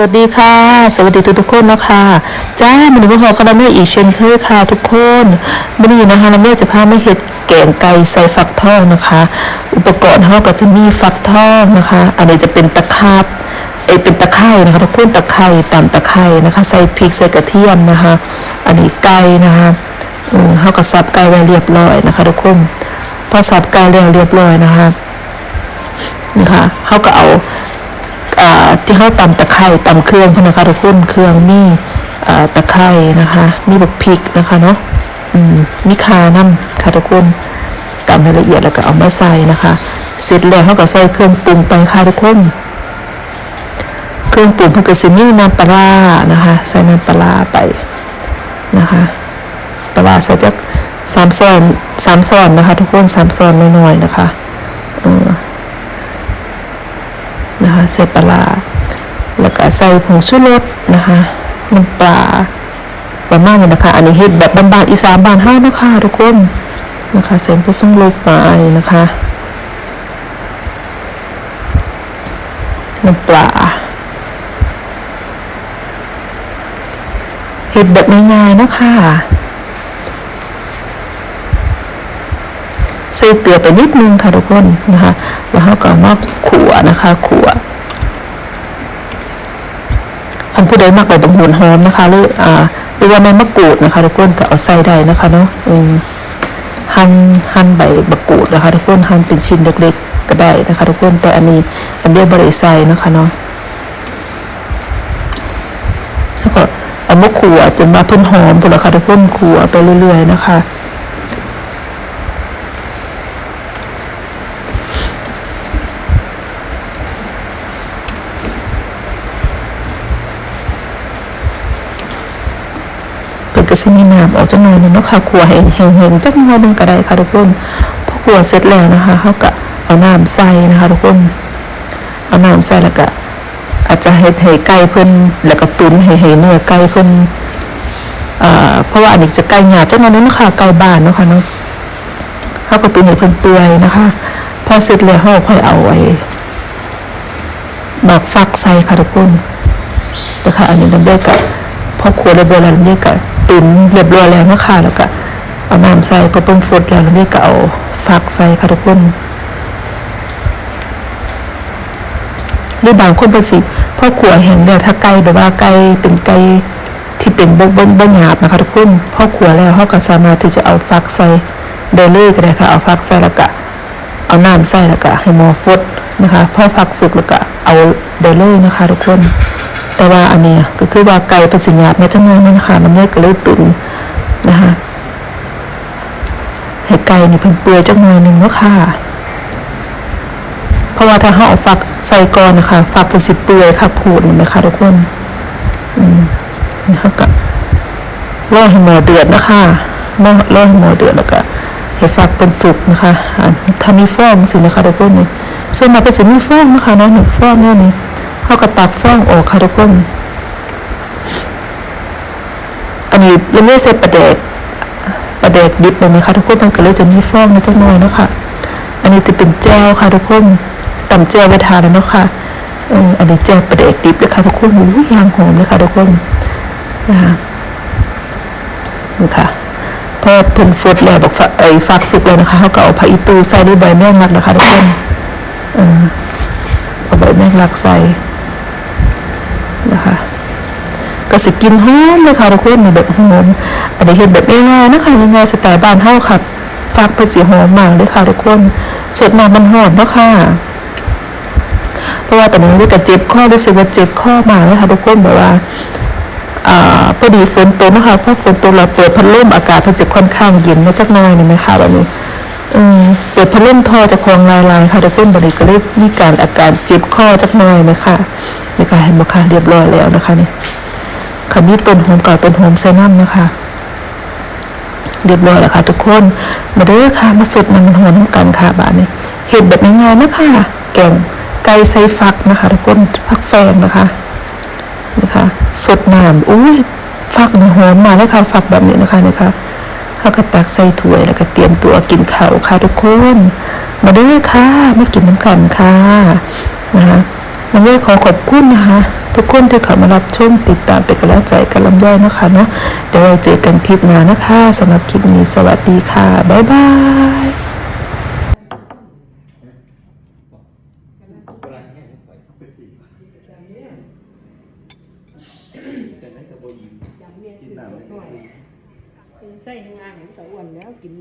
สวัสดีค่ะ สวัสดีทุกทุกคนนะคะจ้ามันนี้พวกเราก็มาเมื่ออีกเช่นเคยค่ะ ทุกคนวันนี้นะคะเราเมื่อจะพาไม่เห็ดแกงไก่ใส่ฟักทองนะคะ อุปกรณ์เราก็จะมีฟักทองนะคะ อันนี้จะเป็นตะขาบเอเป็นตะไคร่นะคะทุกคนตะไคร่ตำตะไคร่นะคะ ใส่พริกใส่กระเทียมนะคะ อันนี้ไก่นะคะอืมเขาก็สับไก่ไว้เรียบร้อยนะคะ ทุกคนพอสับไก่แล้วเรียบร้อยนะคะนะคะเขาก็เอา ที่เขาตำตะไคร่ตำเครื่องนะคะทุกคนเครื่องมีตะไคร่นะคะ มีบักพริกนะคะเนาะมีคาน้ำค่ะทุกคนตำให้ละเอียดแล้วก็เอามาใส่นะคะ เสร็จแล้วเขาก็ใส่เครื่องปรุงไปค่ะทุกคนเครื่องปรุงเพื่อก็สิมีน้ำปลานะคะ ใส่น้ำปลาไปนะคะปลาใส่จักสามซ้อนสามซอนนะคะ ทุกคนสามซอนน้อยๆนะคะเออ นะคะใส่ปลาแล้วก็ใส่ผงชูรสนะคะน้ำปลาประมาณนี้นะคะ อันนี้เฮ็ดแบบบ้านๆอีสานบ้านเฮานะคะทุกคนนะคะใส่ผงชูรสไปนะคะน้ำปลาเฮ็ดแบบง่ายๆนะคะ ใส่เกลือไปนิดนึงค่ะทุกคนนะคะแล้วเราก็เอามาขัวนะคะขัวคันผู้ใดมักแบบบังหุนหอมนะคะหรืออ่าหรือว่าใบมะกรูดนะคะทุกคนก็เอาใส่ได้นะคะเนาะหั่นหั่นใบมะกรูดนะคะทุกคนหั่นเป็นชิ้นเล็กๆก็ได้นะคะทุกคนแต่อันนี้อันเดียวบริใส่นะคะเนาะแล้วก็เอามะขัวจนมาเพิ่นหอมพุ่นละค่ะทุกคนขัวไปเรื่อยๆนะคะ กระซิมีน้ำออกจากหน่อยนึงเนาะค่ะขัวให้แห้งๆจักหน่อยนึงก็ได้ค่ะทุกคนพอขัวเสร็จแล้วนะคะเขาก็เอาน้ำใส่นะคะทุกคนเอาน้ำใส่แล้วก็อาจจะให้ให้ไก่เพิ่นแล้วก็ตุ๋นให้ให้เนื้อไก่เพิ่นเพราะว่าอันนี้จะไก่หยาบจักหน่อยนึงนาะค่ะไก่บ้านเนาะค่ะเนาะเขาก็ตุ๋นให้เพิ่นเปื่อยนะคะ พอเสร็จแล้วเขาค่อยเอาไว้หมักฟักใส่ค่ะทุกคนนะคะอันนี้น้ำเลือกับพอครัวเรียบร้อยแล้วน้ำเลือดกับ ตุนเรียบร้อยแล้วนะคะแล้วก็เอาน้ำใส่พอเปิ้งฟดแล้วน้ำเลือดก็เอาฟักใส่ค่ะทุกคนหรือบางคนป็นสิพ่อครัวแห้งแล้วถ้าไก่แบบว่าไก่เป็นไก่ที่เป็นบนบนบนหยาบนะคะทุกคนพ่อครัวแล้วเขาก็สามารถที่จะเอาฟักใส่ได้เลยก็ได้ค่ะเอาฟักใส่แล้วก็เอาน้ำใส่แล้วก็ให้หมอฟดนะคะพอฟักสุกแล้วก็เอาได้เลยนะคะทุกคน แต่ว่าอันเนี้ยก็คือว่าไก่เป็นสัญญาณแม่จังเลยนะคะมันเนี่ยก็เลยตุนนะคะให้ไก่นี่เพิ่งเปื่อยจังหน่อยหนึ่งเนาะค่ะ เพราะว่าถ้าเขาเอาฟักใส่ก่อนนะคะฟักเป็นสิเปื่อยค่ะพูดเห็นไหมคะทุกคนอืมนะคะก็รอให้หมอเดือดนะคะรอรอให้หมอเดือดแล้วก็ให้ฟักเป็นสุกนะคะอ่าถ้ามีฟองสินะคะทุกคนนี่ส่วนมากเป็นสิมีฟองนะคะเนาะนี่ฟองเนี่ยนี่ เขาก็ตักฟองออกค่ะทุกคน อันนี้เราไม่ใส่ประเดกประเดกดิบเลยนะคะทุกคนมันก็เลยจะมีฟองนิดหน่อยเนาะคะอันนี้จะเป็นแจวค่ะทุกคนต่ำแจวไปทานแล้วเนาะค่ะเอออันนี้แจวประเดกดิบเลยค่ะทุกคนอู้ยยางหอมเลยค่ะทุกคนนะคะนี่ค่ะพอเพิ่นฟดแล้วบอกฝไอ้ฟักสุกแล้วนะคะเขาก็เอาผักอีตูใส่ด้วยใบแมงลักนะคะทุกคนเออเอาใบแมงลักใส่ นะคะก็สิกินหอมเลยค่ะทุกคนนี่แบบหอมอันนี้เห็นแบบง่ายๆนะคะง่ายๆสไตล์บ้านเฮาค่ะฟักเป็นสีหอมมากเลยค่ะทุกคนสดน้ำมันหอมเนาะค่ะเพราะว่าตอนนี้รู้แต่เจ็บข้อรู้สึกว่าเจ็บข้อมากเลยค่ะทุกคนแบบว่าอ่าพอดีฝนตกนะคะเพราะฝนตกเราเปิดพัดลมอากาศมันจะค่อนข้างเย็นนะจักหน่อยนี่ไหมคะแบบนี้ อืมเปิดพัดลมทอจะคลองลายลายค่ะทุกคนบัดนี้ก็เลยมีการอาการเจ็บคอจักหน่อยไหมคะนี่ค่ะเห็นไหมคะเรียบร้อยแล้วนะคะนี่ค่ะมีต้นหอมเก่าต้นหอมใส่น้ำนะคะ เรียบร้อยแล้วค่ะ ทุกคนมาเด้อค่ะมาสดน้ำมันหอมกันค่ะบ้าทนี้เห็ดแบบง่ายๆนะคะแกงไก่ใส่ฟักนะคะ ทุกคนฟักแฟงนะคะนะคะสดน้ำอุ้ยฟักนี่หอมมาแล้วค่ะฟักแบบนี้นะคะนะคะ เขาก็ตักใส่ถ้วยแล้วก็เตรียมตัวกินข้าวค่ะทุกคน มาด้วยค่ะมากินน้ำกันค่ะนะคะลำไยขอขอบคุณนะคะ ทุกคนที่เข้ามารับชมติดตามเป็นกำลังใจกับลำไยนะคะเนาะเดี๋ยวเราเจอกันคลิปหน้านะคะสำหรับคลิปนี้สวัสดีค่ะ บ๊ายบาย ใส่งานก็อ้วนแล้วกิน